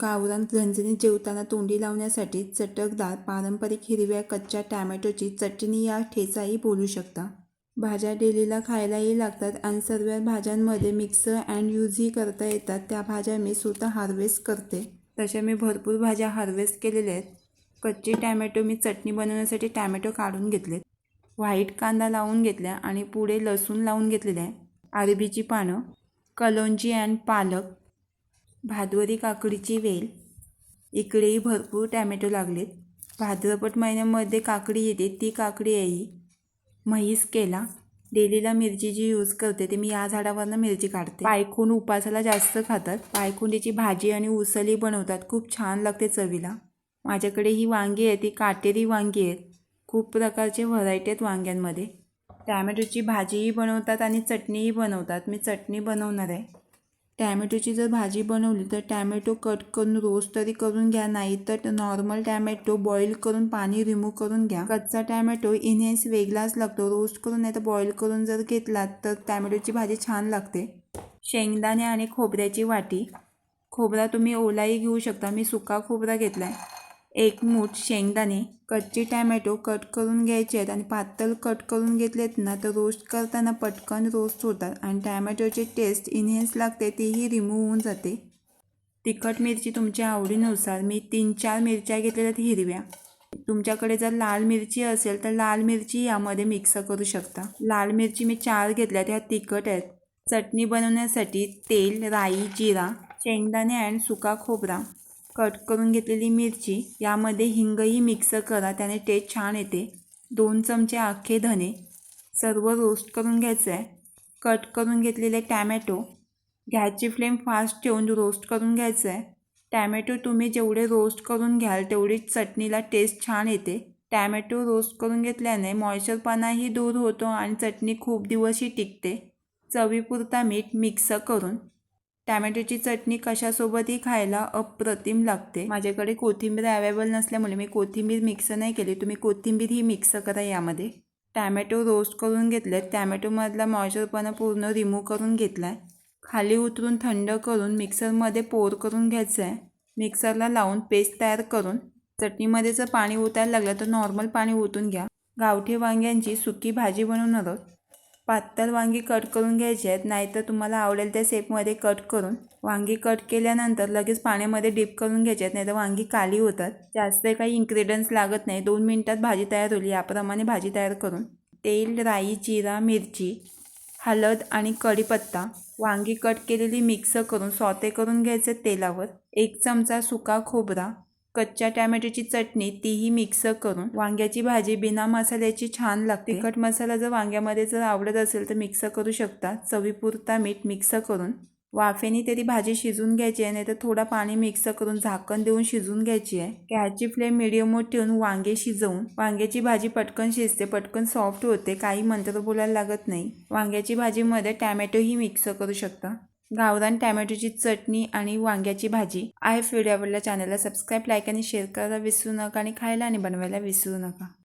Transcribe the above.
गावरान झणझणीत जेवताना तोंडी लावण्यासाठी चटकदार पारंपरिक हिरव्या कच्च्या टॅमॅटोची चटणी या ठेचाही बोलू शकता. भाज्या डेलीला खायलाही लागतात आणि सर्व भाज्यांमध्ये मिक्सर अँड यूजही करता येतात. त्या भाज्या मी स्वतः हार्वेस्ट करते. तशा मी भरपूर भाज्या हार्वेस्ट केलेल्या आहेत. कच्चे टॅमॅटो मी चटणी बनवण्यासाठी टॅमॅटो काढून घेतलेत व्हाईट कांदा लावून घेतल्या आणि पुढे लसूण लावून घेतलेलं आहे अरबीची पानं कलोंजी अँड पालक भादवरी काकडीची वेल. इकडेही भरपूर टॅमॅटो लागलेत. भाद्रपट महिन्यामध्ये काकडी येते ती काकडी आहे ही म्हैस केला. डेलीला मिरची जी यूज करते ते मी या झाडावरनं मिरची काढते. पायखून उपासाला जास्त खातात. पायखुंडीची भाजी आणि उसळी बनवतात. खूप छान लागते चवीला. माझ्याकडे ही वांगी आहे ती काटेरी वांगी आहेत खूप प्रकारचे व्हरायटी आहेत वांग्यांमध्ये. टॅमॅटोची भाजीही बनवतात आणि चटणीही बनवतात. मी चटणी बनवणार आहे. टॅमॅटोची जर भाजी बनवली तर टॅमॅटो कट करून रोस्ट तरी करून घ्या नाही तर नॉर्मल टॅमॅटो बॉईल करून पाणी रिमूव्ह करून घ्या. कच्चा टॅमॅटो इन्हेन्स वेगळाच लागतो रोस्ट करून नाही तर बॉईल करून जर घेतलात तर टॅमॅटोची भाजी छान लागते. शेंगदाणे आणि खोबऱ्याची वाटी. खोबरा तुम्ही ओलाही घेऊ शकता मी सुका खोबरा घेतला आहे एक मूठ शेंगदाणे कच्चे टॅमॅटो कट करून घ्यायचे आहेत आणि पातळ कट करून घेतलेत ना तर रोस्ट करताना पटकन रोस्ट होतात आणि टॅमॅटोची टेस्ट इन्हेन्स लागते तीही रिमूव्ह होऊन जाते. तिखट मिरची तुमच्या आवडीनुसार मी तीन चार मिरच्या घेतलेल्या आहेत हिरव्या. तुमच्याकडे जर लाल मिरची असेल तर लाल मिरची यामध्ये मिक्स करू शकता. लाल मिरची मी चार घेतल्या त्या तिखट आहेत. चटणी बनवण्यासाठी तेल राई जिरा शेंगदाणे अँड सुका खोबरा. कट करून घेतलेली मिरची यामध्ये हिंगही मिक्स करा त्याने टेस्ट छान येते. दोन चमचे अख्खे धने सर्व रोस्ट करून घ्यायचं आहे. कट करून घेतलेले टॅमॅटो गॅसची फ्लेम फास्ट ठेवून रोस्ट करून घ्यायचं आहे. टॅमॅटो तुम्ही जेवढे रोस्ट करून घ्याल तेवढीच चटणीला टेस्ट छान येते. टॅमॅटो रोस्ट करून घेतल्याने मॉइश्चरपणाही दूर होतो आणि चटणी खूप दिवसही टिकते. चवीपुरता मीठ मिक्स करून टॅमॅटोची चटणी कशासोबतही खायला अप्रतिम लागते. माझ्याकडे कोथिंबीर अवेलेबल नसल्यामुळे मी कोथिंबीर मिक्स नाही केली. तुम्ही कोथिंबीर ही मिक्स करा यामध्ये. टॅमॅटो रोस्ट करून घेतले टॅमॅटोमधला मॉइश्चरपणा पूर्ण रिमूव्ह करून घेतला आहे खाली उतरून थंड करून मिक्सरमध्ये पोर करून घ्यायचं आहे मिक्सरला लावून पेस्ट तयार करून चटणीमध्ये जर पाणी ओतायला लागलं तर नॉर्मल पाणी ओतून घ्या. गावठी वांग्यांची सुकी भाजी बनवणार आहोत. पातळ वांगी कट करून घ्यायची आहेत. नाहीतर तुम्हाला आवडेल त्या शेपमध्ये कट करून. वांगी कट केल्यानंतर लगेच पाण्यामध्ये डीप करून घ्यायचे आहेत. नाहीतर वांगी काली होतात. जास्त काही इन्ग्रेडियंट्स लागत नाही. दोन मिनटात भाजी तयार होईल. याप्रमाणे भाजी तयार करून. तेल राई जिरा मिरची हळद आणि कढीपत्ता वांगी कट केलेली मिक्स करून सॉते करून घ्यायचे तेलावर. एक चमचा सुका खोबरा कच्च्या टॅमॅटोची चटणी तीही मिक्स करून वांग्याची भाजी बिना मसाल्याची छान लागते. तिखट मसाला जर वांग्यामध्ये जर आवडत असेल तर मिक्स करू शकता. चवीपुरता मीठ मिक्स करून वाफेने तरी भाजी शिजून घ्यायची आहे नाही तर थोडा पाणी मिक्स करून झाकण देऊन शिजून घ्यायची आहे. गॅसची फ्लेम मिडियमवर ठेवून वांगे शिजवून वांग्याची भाजी पटकन शिजते पटकन सॉफ्ट होते. काही मंत्र बोलायला लागत नाही. वांग्याची भाजीमध्ये टॅमॅटोही मिक्स करू शकता. गावरान टॅमॅटोची चटणी आणि वांग्याची भाजी. आहे व्हिडिओ आवडल्या चॅनलला सबस्क्राईब लाईक आणि शेअर करायला विसरू नका आणि खायला आणि बनवायला विसरू नका.